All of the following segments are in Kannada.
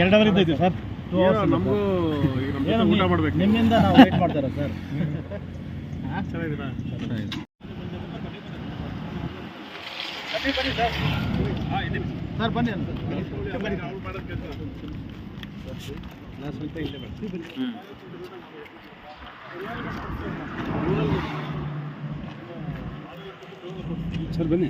ಎರಡವರಿಂದ ಇದೆ ಸರ್. ನಮಗೂ ಊಟ ಮಾಡ್ಬೇಕು ನಿಮ್ಮಿಂದ ನಾವು ವೇಟ್ ಮಾಡ್ತಾರ ಸರ್? ಸರ್. ಬನ್ನಿ ಸರ್ ಬನ್ನಿ.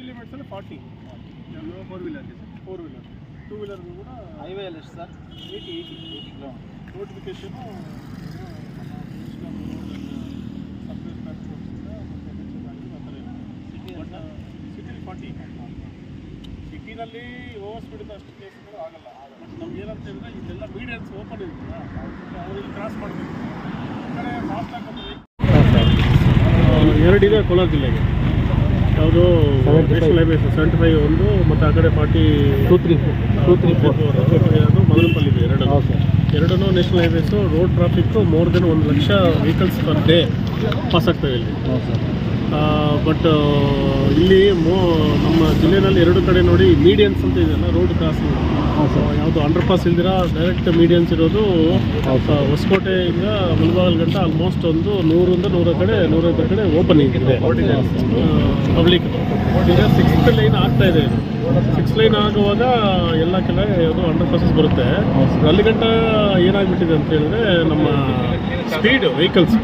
ಲಿಮಿಟ್ಸಲ್ಲಿ forty four wheeler four wheeler two ವೀಲರ್ಗೂ ಕೂಡ ಹೈವೇ ಅಲ್ಲಿ ಎಷ್ಟು sir eighty eighty eighty notification ಸಿಟಿಲಿ ಫಾರ್ಟಿ ಸಿಟಿನಲ್ಲಿ ಓವರ್ ಸ್ಪೀಡ್ ಅಷ್ಟು ಕೇಸ್ಗಳು ಆಗಲ್ಲ ಬಟ್ ನಮ್ಗೆ ಏನಂತ ಹೇಳಿದ್ರೆ ಇದೆಲ್ಲ ಮೀಡಿಯನ್ಸ್ ಓಪನ್ ಇರುತ್ತೆ ಅವ್ರಿಗೆ ಕ್ರಾಸ್ ಮಾಡಬೇಕು ಕಡೆ ಫಾಸ್ಟ್ ಆಗಿ ಎರಡಿದೆ ಕೋಲಾರ ಜಿಲ್ಲೆಗೆ ಯಾವುದು ನ್ಯಾಷನಲ್ ಹೈವೇ ಸೆವೆಂಟಿ ಫೈವ್ ಒಂದು ಮತ್ತು ಆ ಕಡೆ forty two three two three four ಅದು ಮದನಪಲ್ಲಿ ಇದೆ ಎರಡು ಹೌದು ಸರ್ ಎರಡೂ national highways road traffic more than ಒಂದು lakh vehicles per day pass ಆಗ್ತವೆ ಇಲ್ಲಿ. ಬಟ್ ಇಲ್ಲಿ ಮೋ ನಮ್ಮ ಜಿಲ್ಲೆನಲ್ಲಿ ಎರಡು ಕಡೆ ನೋಡಿ ಮೀಡಿಯನ್ಸ್ ಅಂತ ಇದೆಯಲ್ಲ ರೋಡ್ ಕ್ರಾಸ್ ಹೌದು ಯಾವುದು ಅಂಡರ್ ಪಾಸ್ ಇಲ್ದಿರ ಡೈರೆಕ್ಟ್ ಮೀಡಿಯನ್ಸ್ ಇರೋದು ಹೊಸಕೋಟೆಯಿಂದ ಮುಲ್ಬಾಗಲ್ ಗಂಟ ಆಲ್ಮೋಸ್ಟ್ ಒಂದು ನೂರಿಂದ ನೂರ ಕಡೆ ನೂರೈವತ್ತು ಕಡೆ ಓಪನ್ ಇದೆ. ಪಬ್ಲಿಕ್ ಈಗ ಸಿಕ್ಸ್ತ್ ಲೈನ್ ಆಗ್ತಾ ಇದೆ. ಸಿಕ್ಸ್ ಲೈನ್ ಆಗುವಾಗ ಎಲ್ಲ ಕಡೆ ಯಾವುದು ಅಂಡರ್ ಪಾಸಸ್ ಬರುತ್ತೆ ಅಲ್ಲಿ ಗಂಟ ಏನಾಗ್ಬಿಟ್ಟಿದೆ ಅಂತ ಹೇಳಿದ್ರೆ ನಮ್ಮ ಸ್ಪೀಡ್ ವೆಹಿಕಲ್ಸ್.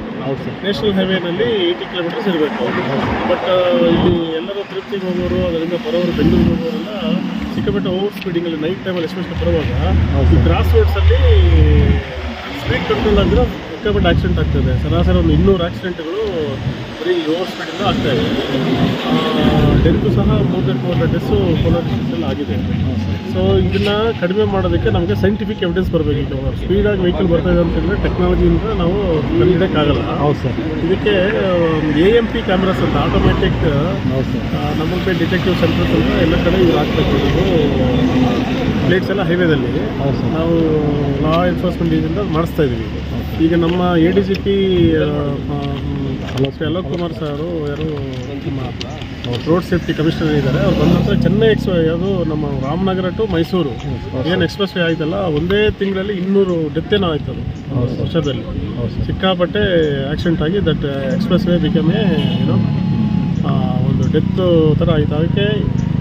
ನ್ಯಾಷನಲ್ ಹೈವೇನಲ್ಲಿ ಏಯ್ಟಿ ಕಿಲೋಮೀಟರ್ಸ್ ಇರಬೇಕು. ಬಟ್ ಇಲ್ಲಿ ಎಲ್ಲರೂ ತಿರುಪ್ತಿಗೆ ಹೋಗೋರು ಅದರಿಂದ ಬರೋರು ಬೆಂಗಳೂರು ಹೋಗೋರೆಲ್ಲ ಸಿಕ್ಕಾಪಟ್ಟೆ ಓವರ್ ಸ್ಪೀಡಿಂಗಲ್ಲಿ ನೈಟ್ ಟೈಮಲ್ಲಿ ಎಸ್ಪೆಷಲಿ ಬರುವಾಗ ಈ ಕ್ರಾಸ್ ರೋಡ್ಸಲ್ಲಿ ಸ್ಪೀಡ್ ಕಂಟ್ರೋಲ್ ಆಗಿರೋ ಸಿಕ್ಕಾಪಟ್ಟೆ ಆಕ್ಸಿಡೆಂಟ್ ಆಗ್ತದೆ ಸರಾಸರಿ ಒಂದು ಇನ್ನೂರು ಆಕ್ಸಿಡೆಂಟ್ಗಳು ಬರೀ ಓವರ್ ಸ್ಪೀಡಿಂದ ಆಗ್ತಾ ಇದೆ. ಡೆತ್ತು ಸಹ more than two hundred deaths Kolar ಡಿಸ್ಟ್ರಿಕ್ಟಲ್ಲಿ ಆಗಿದೆ. ಸೊ ಇದನ್ನ ಕಡಿಮೆ ಮಾಡೋದಕ್ಕೆ ನಮಗೆ ಸೈಂಟಿಫಿಕ್ ಎವಿಡೆನ್ಸ್ ಬರಬೇಕು ಸ್ಪೀಡಾಗಿ ವೆಹಿಕಲ್ ಬರ್ತಾ ಇದೆ ಅಂತಂದರೆ ಟೆಕ್ನಾಲಜಿಯಿಂದ ನಾವು ಕಂಡುಹಿಡೋಕ್ಕಾಗಲ್ಲ ಹೌದು ಸರ್. ಇದಕ್ಕೆ ಎ ಎಂ ಪಿ ಕ್ಯಾಮ್ರಾಸ್ ಅಂತ ಆಟೋಮೆಟಿಕ್ ನಮಗೆ ಡಿಟೆಕ್ಟಿವ್ ಸೆಂಟರ್ಸ್ ಅಂತ ಎಲ್ಲ ಕಡೆ ಇವ್ರು ಹಾಕ್ಬೇಕು. ಪ್ಲೇಟ್ಸ್ ಎಲ್ಲ ಹೈವೇದಲ್ಲಿ ನಾವು ಲಾ ಎನ್ಫೋರ್ಸ್ಮೆಂಟ್ ಇದರಿಂದ ಮಾಡಿಸ್ತಾ ಇದ್ದೀವಿ ಈಗ ನಮ್ಮ A D C P Alok Kumar sir ಯಾರು ರೋಡ್ ಸೇಫ್ಟಿ ಕಮಿಷನರ್ ಇದ್ದಾರೆ. ಅವ್ರು ಬಂದ ನಂತರ ಚೆನ್ನೈ ಎಕ್ಸ್ ಯಾವುದು ನಮ್ಮ ರಾಮನಗರ ಟು ಮೈಸೂರು ಏನು ಎಕ್ಸ್ಪ್ರೆಸ್ ವೇ ಆಯ್ತಲ್ಲ ಒಂದೇ ತಿಂಗಳಲ್ಲಿ ಇನ್ನೂರು ಡೆತ್ ಏನೋ ಆಯ್ತು ಅದು ವರ್ಷದಲ್ಲಿ. ಸಿಕ್ಕಾಪಟ್ಟೆ ಆಕ್ಸಿಡೆಂಟ್ ಆಗಿ ದಟ್ ಎಕ್ಸ್ಪ್ರೆಸ್ ವೇ ಬಿಕಮೆ ಏನೋ ಒಂದು ಡೆತ್ ಥರ ಆಯಿತು. ಅದಕ್ಕೆ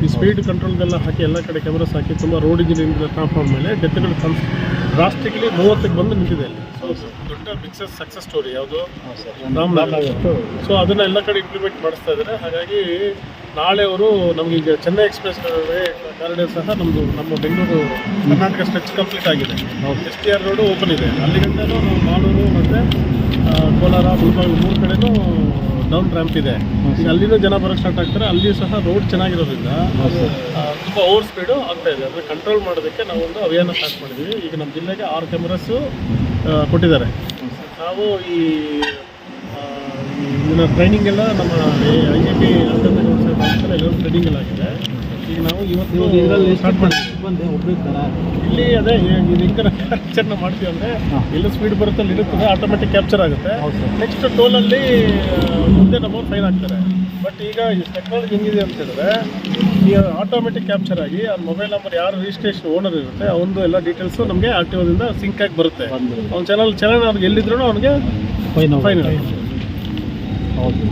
ಈ ಸ್ಪೀಡ್ ಕಂಟ್ರೋಲ್ಗೆಲ್ಲ ಹಾಕಿ ಎಲ್ಲ ಕಡೆ ಕ್ಯಾಮ್ರಾಸ್ ಹಾಕಿ ತುಂಬ ರೋಡ್ ಇಂಜಿನಿಯರಿಂಗ್ ಟ್ರಾನ್ಸ್ಫಾರ್ಮ್ ಮೇಲೆ ಡೆತ್ಗಳು ಕನ್ಸ್ ಡ್ರಾಸ್ಟಿಕ್ಲಿ ಮೂವತ್ತಕ್ಕೆ ಬಂದು ನಿಂತಿದೆ ಅಲ್ಲಿ. ಸೊ ದೊಡ್ಡ ಬಿಗ್ಸಸ್ ಸಕ್ಸಸ್ ಸ್ಟೋರಿ ಯಾವುದು ಸೊ ಅದನ್ನ ಎಲ್ಲ ಕಡೆ ಇಂಪ್ಲಿಮೆಂಟ್ ಮಾಡಿಸ್ತಾ ಇದ್ದಾರೆ ಹಾಗಾಗಿ ನಾಳೆ ಅವರು ನಮ್ಗೆ ಈಗ ಚೆನ್ನೈ ಎಕ್ಸ್ಪ್ರೆಸ್ ಕಾರಿಡಾರ್ ಸಹ ನಮ್ಮದು ನಮ್ಮ ಬೆಂಗಳೂರು ಕರ್ನಾಟಕ ಸ್ಟ್ರೆಚ್ ಕಂಪ್ಲೀಟ್ ಆಗಿದೆ. S T R road open ಇದೆ. ಅಲ್ಲಿ ಗಂಟನೂ ನಾವು ಮಾಲೂರು ಮತ್ತು ಕೋಲಾರ ಮುಳಬಾಗಿಲು ಮೂರು ಕಡೆನೂ ಡೌನ್ ರ್ಯಾಂಪ್ ಇದೆ. ಈಗ ಅಲ್ಲಿನೂ ಜನ ಬರೋಕ್ಕೆ ಸ್ಟಾರ್ಟ್ ಆಗ್ತಾರೆ. ಅಲ್ಲಿಯೂ ಸಹ ರೋಡ್ ಚೆನ್ನಾಗಿರೋದ್ರಿಂದ ತುಂಬ ಓವರ್ ಸ್ಪೀಡು ಆಗ್ತಾ ಇದೆ. ಅಂದರೆ ಕಂಟ್ರೋಲ್ ಮಾಡೋದಕ್ಕೆ ನಾವು ಒಂದು ಅಭಿಯಾನ ಸ್ಟಾರ್ಟ್ ಮಾಡಿದ್ವಿ. ಈಗ ನಮ್ಮ ಜಿಲ್ಲೆಗೆ ಆರು ಕ್ಯಾಮ್ರಾಸು ಕೊಟ್ಟಿದ್ದಾರೆ. ನಾವು ಈ ಇದನ್ನ ಟ್ರೈನಿಂಗ್ ಎಲ್ಲ ನಮ್ಮ ಐ ಜಿ ಪಿ ಎಲ್ಲರೂ ಟ್ರೈನಿಂಗ್ ಎಲ್ಲ ಆಗಿದೆ ಈಗ ನಾವು ಇವತ್ತು ಇದರಲ್ಲಿ ಸ್ಟಾರ್ಟ್ ಮಾಡಿದ್ವಿ. ಬಂದೆ ಒಬ್ರು ಇಲ್ಲಿ ಅದೇ ಇದು ಹೆಂಗೆ ಕ್ಯಾಪ್ಚರ್ನ ಮಾಡ್ತೀವಿ ಅಂದರೆ ಎಲ್ಲೂ ಸ್ಪೀಡ್ ಬರುತ್ತೆ ಅಲ್ಲಿ ಇರುತ್ತದೆ ಆಟೋಮೆಟಿಕ್ ಕ್ಯಾಪ್ಚರ್ ಆಗುತ್ತೆ ನೆಕ್ಸ್ಟ್ ಟೋಲಲ್ಲಿ ಮುಂದೆ ನಮ್ಮವ್ರು ಫೈನ್ ಆಗ್ತಾರೆ ಬಟ್ ಈಗ ಈ ಟೆಕ್ನಾಲಜಿ ಹೆಂಗಿದೆ ಅಂತ ಹೇಳಿದ್ರೆ ಈಗ ಆಟೋಮೆಟಿಕ್ ಕ್ಯಾಪ್ಚರ್ ಆಗಿ ಆ ಮೊಬೈಲ್ ನಂಬರ್ ಯಾರು ರಿಜಿಸ್ಟ್ರೇಷನ್ ಓನರ್ ಇರುತ್ತೆ ಅವನದು ಎಲ್ಲ ಡೀಟೇಲ್ಸು ನಮಗೆ ಒದಿಂದ ಸಿಂಕ್ ಆಗಿ ಬರುತ್ತೆ. ಅವ್ನ ಚಾನಲ್ ಚಾನಲ್ ಅವ್ರಿಗೆ ಎಲ್ಲಿದ್ರು ಅವನಿಗೆ ಫೈನ್ ಫೈನ್ ಹೌದು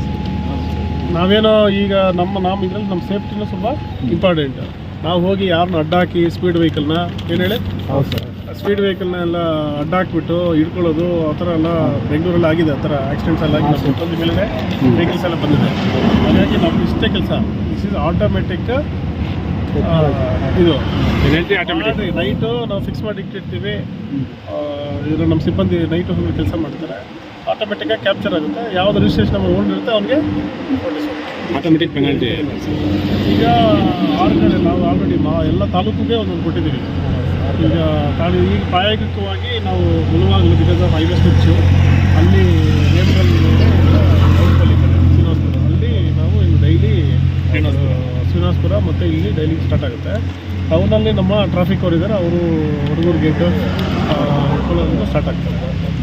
ನಾವೇನೋ ಈಗ ನಮ್ಮ ನಮ್ಮ ಇದರಲ್ಲಿ ನಮ್ಮ ಸೇಫ್ಟಿನೂ ಸ್ವಲ್ಪ ಇಂಪಾರ್ಟೆಂಟ್ ನಾವು ಹೋಗಿ ಯಾರನ್ನ ಅಡ್ಡಾಕಿ ಸ್ಪೀಡ್ ವೆಹಿಕಲ್ನ ಏನು ಹೇಳಿ? ಹೌದು ಸರ್. ಸ್ಪೀಡ್ ವೆಹಿಕಲ್ನ ಎಲ್ಲ ಅಡ್ಡ ಹಾಕ್ಬಿಟ್ಟು ಹಿಡ್ಕೊಳ್ಳೋದು ಆ ಥರ ಎಲ್ಲ ಬೆಂಗಳೂರಲ್ಲಿ ಆಗಿದೆ ಆ ಥರ ಆಕ್ಸಿಡೆಂಟ್ಸ್ ಎಲ್ಲ ಆಗಿ ಮತ್ತೊಂದು ಮೇಲೆ ವೆಹಿಕಲ್ಸ್ ಎಲ್ಲ ಬಂದಿದೆ. ಹಾಗಾಗಿ ನಮ್ಗೆ ಇಷ್ಟೇ ಕೆಲಸ. ದಿಸ್ ಇಸ್ ಆಟೋಮೆಟಿಕ್ ಇದು. ನೈಟು ನಾವು ಫಿಕ್ಸ್ ಮಾಡಿ ಇಟ್ಟಿರ್ತೀವಿ. ಇದು ನಮ್ಮ ಸಿಬ್ಬಂದಿ ನೈಟು ಹೋಗಿ ಕೆಲಸ ಮಾಡ್ತಾರೆ. ಆಟೋಮೆಟಿಕ್ಕಾಗಿ ಕ್ಯಾಪ್ಚರ್ ಆಗುತ್ತೆ. ಯಾವ್ದು ರಿಜಿಸ್ಟ್ರೇಷನ್ ನಂಬರ್ ಓಲ್ಡ್ ಇರುತ್ತೆ ಅವ್ರಿಗೆ ಆಟೋಮೆಟಿಕ್ ಪೆನಾಲ್ಟಿ ಈಗ ಆರು ಕಡೆ ನಾವು ಆಲ್ರೆಡಿ ಮಾ ಎಲ್ಲ ತಾಲೂಕಿಗೆ ಒಂದೊಂದು ಕೊಟ್ಟಿದ್ದೀವಿ. ಈಗ ಕಾಲು ಈಗ ಪ್ರಾಯೋಗಿಕವಾಗಿ ನಾವು ಮುಳುವಾಗಲು ಬಿಕಾಸ್ ಆಫ್ ಹೈವೇ ಸ್ಟಿಚ್ಚು ಅಲ್ಲಿ ರೇಣುಗಲ್ ಅಲ್ಲಿ ನಾವು ಇನ್ನು ಡೈಲಿ ಶ್ರೀನಿವಾಸ್ಪುರ ಮತ್ತು ಇಲ್ಲಿ ಡೈಲಿ ಸ್ಟಾರ್ಟ್ ಆಗುತ್ತೆ. ಟೌನಲ್ಲಿ ನಮ್ಮ ಟ್ರಾಫಿಕ್ ಅವ್ರು ಇದ್ದಾರೆ ಅವರು ಹುಡುಗರು ಗೇಟು ಸ್ಟಾರ್ಟ್ ಆಗ್ತಾರೆ.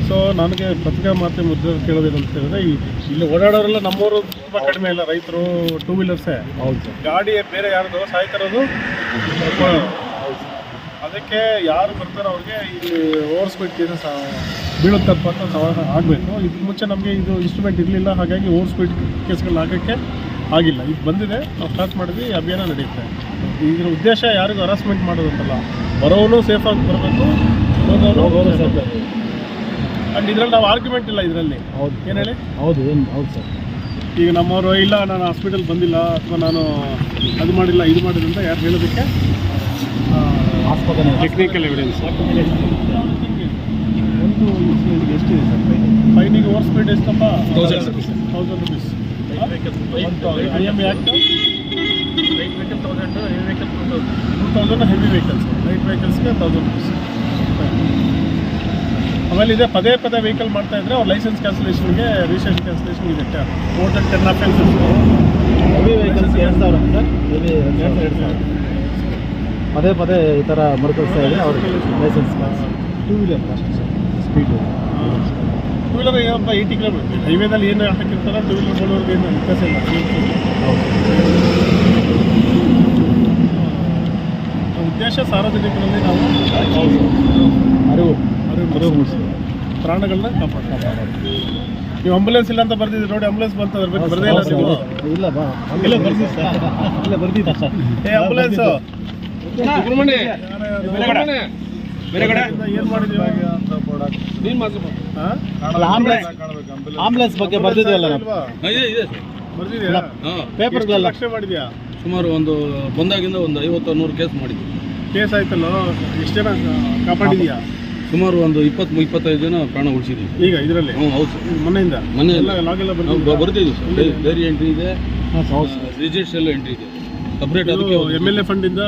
ಸೊ ನನಗೆ ಪತ್ರಿಕಾ ಮಾತೆ ಮುದ್ದೆ ಕೇಳೋದೇನು ಅಂತ ಹೇಳಿದ್ರೆ ಈ ಇಲ್ಲಿ ಓಡಾಡೋರೆಲ್ಲ ನಮ್ಮವರು ತುಂಬ ಕಡಿಮೆ ಇಲ್ಲ ರೈತರು ಟೂ ವೀಲರ್ಸೇ ಹೌದು. ಗಾಡಿ ಬೇರೆ ಯಾರ್ದು? ಸಾಯ್ತಿರೋದು ಅದಕ್ಕೆ ಯಾರು ಬರ್ತಾರೋ ಅವ್ರಿಗೆ ಇಲ್ಲಿ ಓವರ್ ಸ್ಪೀಡ್ ಕೇಸಸ್ ಬೀಳುತ್ತಪ್ಪ ಅಂತ ಸವಾಲು ಆಗಬೇಕು. ಇದಕ್ಕೆ ಮುಂಚೆ ನಮಗೆ ಇದು ಇನ್ಸ್ಟ್ರೂಮೆಂಟ್ ಇರಲಿಲ್ಲ ಹಾಗಾಗಿ ಓವರ್ ಸ್ಪೀಡ್ ಕೇಸ್ಗಳು ಹಾಕೋಕ್ಕೆ ಆಗಿಲ್ಲ. ಇದು ಬಂದಿದೆ ನಾವು ಸ್ಟಾರ್ಟ್ ಮಾಡಿದ್ವಿ ಅಭಿಯಾನ ನಡೆಯುತ್ತೆ ಇದರ ಉದ್ದೇಶ ಯಾರಿಗೂ ಹರಾಸ್ಮೆಂಟ್ ಮಾಡೋದಂತಲ್ಲ ಬರೋನು ಸೇಫಾಗಿ ಬರಬೇಕು ಅಂಡ್ ಇದ್ರಲ್ಲಿ ಆ್ಯಂಡ್ ಇದರಲ್ಲಿ ನಾವು ಆರ್ಗ್ಯುಮೆಂಟ್ ಇಲ್ಲ ಇದರಲ್ಲಿ. ಹೌದು. ಏನು ಹೇಳಿ? ಹೌದು ಏನು ಹೌದು ಸರ್. ಈಗ ನಮ್ಮವರು ಇಲ್ಲ ನಾನು ಹಾಸ್ಪಿಟಲ್ ಬಂದಿಲ್ಲ ಅಥವಾ ನಾನು ಅದು ಮಾಡಿಲ್ಲ ಇದು ಮಾಡಿಲ್ಲ ಅಂತ ಯಾರು ಹೇಳೋದಕ್ಕೆ ಟೆಕ್ನಿಕಲ್ ಎವಿಡೆನ್ಸ್ ಒಂದು ಇನ್ಸಿಡೆಂಟ್ಗೆ ಎಷ್ಟಿದೆ ಸರ್ ಫೈನ್ ಫೈನಿಗೆ ಓವರ್ ಸ್ಪೀಡ್ ಎಷ್ಟಪ್ಪ. Thousand rupees I M act two thousand heavy vehicles light ವೆಹಿಕಲ್ಸ್ಗೆ thousand rupees ಆಮೇಲೆ ಇದೆ ಪದೇ ಪದೇ ವೆಹಿಕಲ್ ಮಾಡ್ತಾ ಇದ್ರೆ ಅವ್ರ ಲೈಸೆನ್ಸ್ ಕ್ಯಾನ್ಸಲೇಷನ್ಗೆ ರಿಜಿಸ್ಟ್ರೇಷನ್ ಕ್ಯಾನ್ಸಲೇಷನ್ ಇದೆ. Total ten offences heavy vehicles ಎರಡು ಸಾವಿರ ಸರ್ ಹೆವಿ ಎರಡು ಸಾವಿರ. ಪದೇ ಪದೇ ಈ ಥರ ಮರುಕಳಿಸ್ತಾ ಇದ್ದೀನಿ ಅವ್ರಿಗೆ licence two wheeler speed two wheeler ಏನಪ್ಪ ಏಯ್ಟಿ ಕಿಲೋಮೀಟರ್ ಹೈವೇದಲ್ಲಿ ಏನು ಹಾಕಿರ್ತಾರೆ ಟೂ ವೀಲರ್ ಬೋಲೋರ್ಗೆ ಏನು ವ್ಯತ್ಯಾಸ ಇಲ್ಲ. ಉದ್ದೇಶ ಸಾರ್ವಜನಿಕರಲ್ಲಿ ನಾವು ಅರಿವು. ಅರಿವು ಅರಿವು ಮೂಡಿಸಿ. ಪ್ರಾಣಗಳನ್ನ ಕಾಪಾಡ್ತಾರೆ ನೀವು ಆಂಬುಲೆನ್ಸ್ ಇಲ್ಲ ಅಂತ ಬರ್ದಿದ್ರಿ ನೋಡಿ ಆಂಬುಲೆನ್ಸ್ ಬಂತ ಬರ್ದೇ ಇಲ್ಲ ಇಲ್ಲ ಬರ್ದಿದ್ದು. ಸರ್ ಇಲ್ಲ ಬರ್ದಿದ್ದ. ಸರ್ ಏ ಆಂಬುಲೆನ್ಸ್ ಆಂಬುಲೆನ್ಸ್ ಆಂಬುಲೆನ್ಸ್ ಬಗ್ಗೆ ಬರ್ತಿದ್ವಲ್ಲ ಪೇಪರ್ ಮಾಡಿದ್ಯಾ? ಸುಮಾರು ಒಂದು ಬಂದಾಗಿಂದ ಒಂದು ಐವತ್ತು ನೂರು ಕೇಸ್ ಮಾಡಿದ್ವಿ. ಕೇಸ್ ಆಯ್ತಲ್ಲ? ಎಷ್ಟು ಜನ ಕಾಪಾಡಿದ್ಯಾ? ಸುಮಾರು ಒಂದು ಇಪ್ಪತ್ತು ಇಪ್ಪತ್ತೈದು ಜನ ಪ್ರಾಣ ಉಳಿಸಿದ್ವಿ. ಈಗ ಇದರಲ್ಲಿ? ಹ್ಞೂ ಹೌದು. ಸರ್ ಮನೆಯಲ್ಲ ಮೊನ್ನೆ ಎಲ್ಲ ಲಾಗೆಲ್ಲ? ಬರ್ತಿದ್ವಿ ಸರ್. ಡೈರಿ ಎಂಟ್ರಿ ಇದೆ. ರಿಜಿಸ್ಟ್ರಲ್ಲೂ ಎಂಟ್ರಿ ಇದೆ. ಸಪ್ರೇಟ್ ಅದಕ್ಕೆ ಎಂ ಎಲ್ ಎ ಫಂಡಿಂದ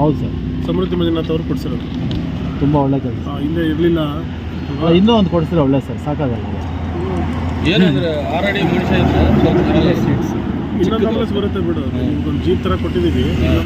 ಹೌದು ಸರ್. ಸಮೃದ್ಧಿ ಮಂಜುನಾಥ್ ಅವರು ಕೊಡ್ಸಿರೋದು. ತುಂಬ ಒಳ್ಳೆ ಕೆಲಸ. ಹಿಂದೆ ಇರಲಿಲ್ಲ. ಇನ್ನೂ ಒಂದು ಕೊಡಿಸಿದ್ರೆ ಒಳ್ಳೆ ಸರ್ ಸಾಕಾಗಲ್ಲ. ಏನಂದ್ರೆ ಆಲ್ರೆಡಿ ಮನುಷ್ಯ ಇನ್ನೊಂದು ಆಂಬುಲೆನ್ಸ್ ಬರುತ್ತೆ ಬಿಡು. ಒಂದು ಜೀಪ್ ಥರ ಕೊಟ್ಟಿದ್ದೀವಿ.